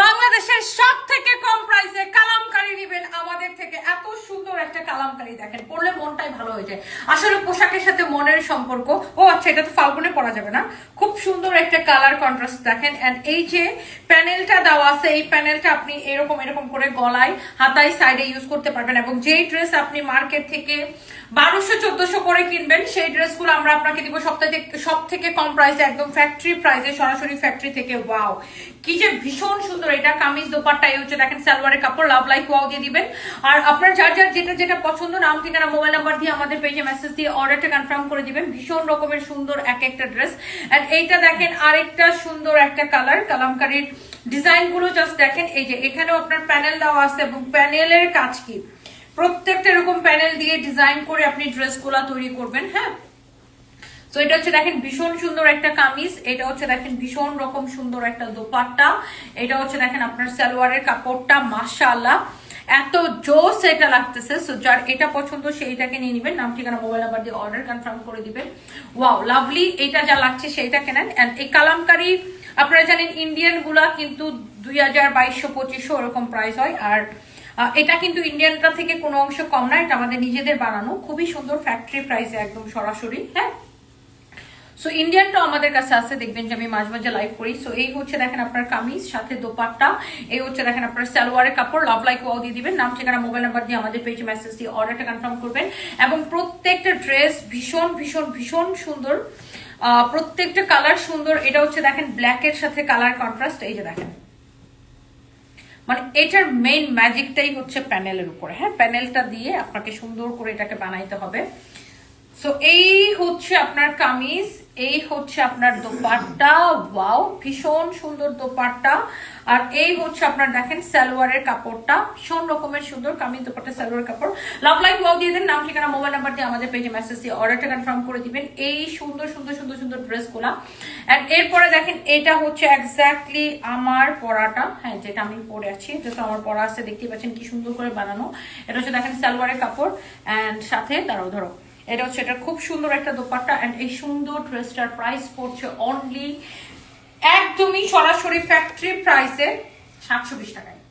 বাংলাদেশের সব থেকে কম প্রাইসে কালামকারি নেবেন। আমাদের থেকে এত সুন্দর একটা কালামকারি দেখেন পরলে মনটাই ভালো হয়ে যায়। আসলে পোশাকের সাথে মনের সম্পর্ক। ও আচ্ছা এটা তো ফাল্গুনে যাবে না? খুব সুন্দর একটা কালার কন্ট্রাস্ট দেখেন। এই যে প্যানেলটা দেওয়া আছে, এই প্যানেলটা আপনি এরকম এরকম করে গলায়, হাতায় সাইডে ইউজ করতে পারবেন। এবং যেই ড্রেস আপনি মার্কেট থেকে বারোশো, চোদ্দশো করে কিনবেন, সেই ড্রেসগুলো আমরা আপনাকে দিব সপ্তাহে সব থেকে কম প্রাইসে একদম ফ্যাক্টরি প্রাইসে সরাসরি ফ্যাক্টরি থেকে। ওয়াও কি যে ভীষণ সুন্দর এটা, কামিজ দোপাট্টা, এই হচ্ছে দেখেন সালোয়ারের কাপড় লাভ লাইক ওয়াও দিয়ে দিবেন। আর আপনার যার যার যেটা যেটা পছন্দ, নাম, ঠিকানা মোবাইল নাম্বার দিয়ে আমাদের পেজে মেসেজ দিয়ে অর্ডারটা কনফার্ম করে দিবেন। ভীষণ রকমের সুন্দর এক একটা ড্রেস এন্ড এইটা দেখেন আরেকটা সুন্দর একটা কালার কালামকারীর ডিজাইনগুলো জাস্ট দেখেন। এই যে এখানেও আপনার প্যানেল দেওয়া আছে এবং প্যানেলের কাজ কি? প্রত্যেকটা এরকম প্যানেল দিয়ে ডিজাইন করে আপনি ড্রেস ড্রেসগুলো তৈরি করবেন হ্যাঁ? তো এটা হচ্ছে দেখেন ভীষণ সুন্দর একটা কামিজ, এটা হচ্ছে দেখেন ভীষণ রকম সুন্দর একটা দোপাট্টা, এটা হচ্ছে দেখেন আপনার সালোয়ারের কাপড়টা, মাশাআল্লাহ। এত জোস এটা লাগতেছে সো যার এটা পছন্দ সেইটাকে নিয়ে নেবেন। নাম, ঠিকানা মোবাইল নাম্বার দিয়ে অর্ডার কনফার্ম করে দিবেন। ওয়াও লাভলি এটা যা লাগছে সেইটা কেনেন। অ্যান্ড এই কালামকারি, আপনারা জানেন ইন্ডিয়ানগুলা কিন্তু দুই হাজার বাইশশো পঁচিশশো ওরকম প্রাইস হয়। আর এটা কিন্তু ইন্ডিয়ানটা থেকে কোনো অংশ কম না, এটা আমাদের নিজেদের বানানো। খুবই সুন্দর ফ্যাক্টরি প্রাইসে একদম সরাসরি হ্যাঁ? সো ইন্ডিয়ানটা আমাদের কাছে আছে, দেখবেন যে আমি মাঝে মাঝে লাইভ করি। সো এই হচ্ছে দেখেন আপনার কামিজ, সাথে দোপাট্টা, এই হচ্ছে দেখেন আপনার সালোয়ারের কাপড় লাভ লাইক ওয়াও দিয়ে দিবেন। নাম, ঠিকানা মোবাইল নাম্বার দিয়ে আমাদের পেজে মেসেজ দিয়ে অর্ডারটা কনফার্ম করবেন। এবং প্রত্যেকটা ড্রেস ভীষণ ভীষণ ভীষণ সুন্দর প্রত্যেকটা কালার সুন্দর। এটা হচ্ছে দেখেন ব্ল্যাকের সাথে কালার কন্ট্রাস্ট এই যে দেখেন। মানে এটার মেইন ম্যাজিকটাই হচ্ছে প্যানেলের উপরে। হ্যাঁ প্যানেলটা দিয়ে আপনাকে সুন্দর করে এটাকে বানাইতে হবে। সো এই হচ্ছে আপনার কামিজ এই হচ্ছে আপনার দোপাট্টা। ওয়াও, ভীষণ সুন্দর দোপাট্টা। আর এই হচ্ছে আপনার দেখেন সালোয়ারের কাপড়টা। ভীষণ রকমের সুন্দর কামিজ দোপাট্টা, সালোয়ার কাপড়। লাভ লাইক ওয়াও দিয়ে দেন, নাম, ঠিকানা মোবাইল নাম্বার দিয়ে আমাদের পেজে মেসেজ দিয়ে অর্ডারটা কনফার্ম করে দিবেন। এই সুন্দর সুন্দর সুন্দর সুন্দর ড্রেসগুলা এন্ড এরপরে দেখেন, এটা হচ্ছে এক্স্যাক্টলি আমার পরাটা। হ্যাঁ যেটা আমি পরে আছি, যেটা আমার পরা আছে দেখতে পাচ্ছেন কি সুন্দর করে বানানো। এটা হচ্ছে দেখেন সালোয়ারের কাপড়। এন্ড সাথে দাঁড়াও, ধরো। এটা হচ্ছে, এটা খুব সুন্দর একটা দোপাট্টা এন্ড এই সুন্দর ড্রেসটার প্রাইস পড়ছে অনলি একদমই সরাসরি ফ্যাক্টরি প্রাইসে সাতশো বিশ টাকায়।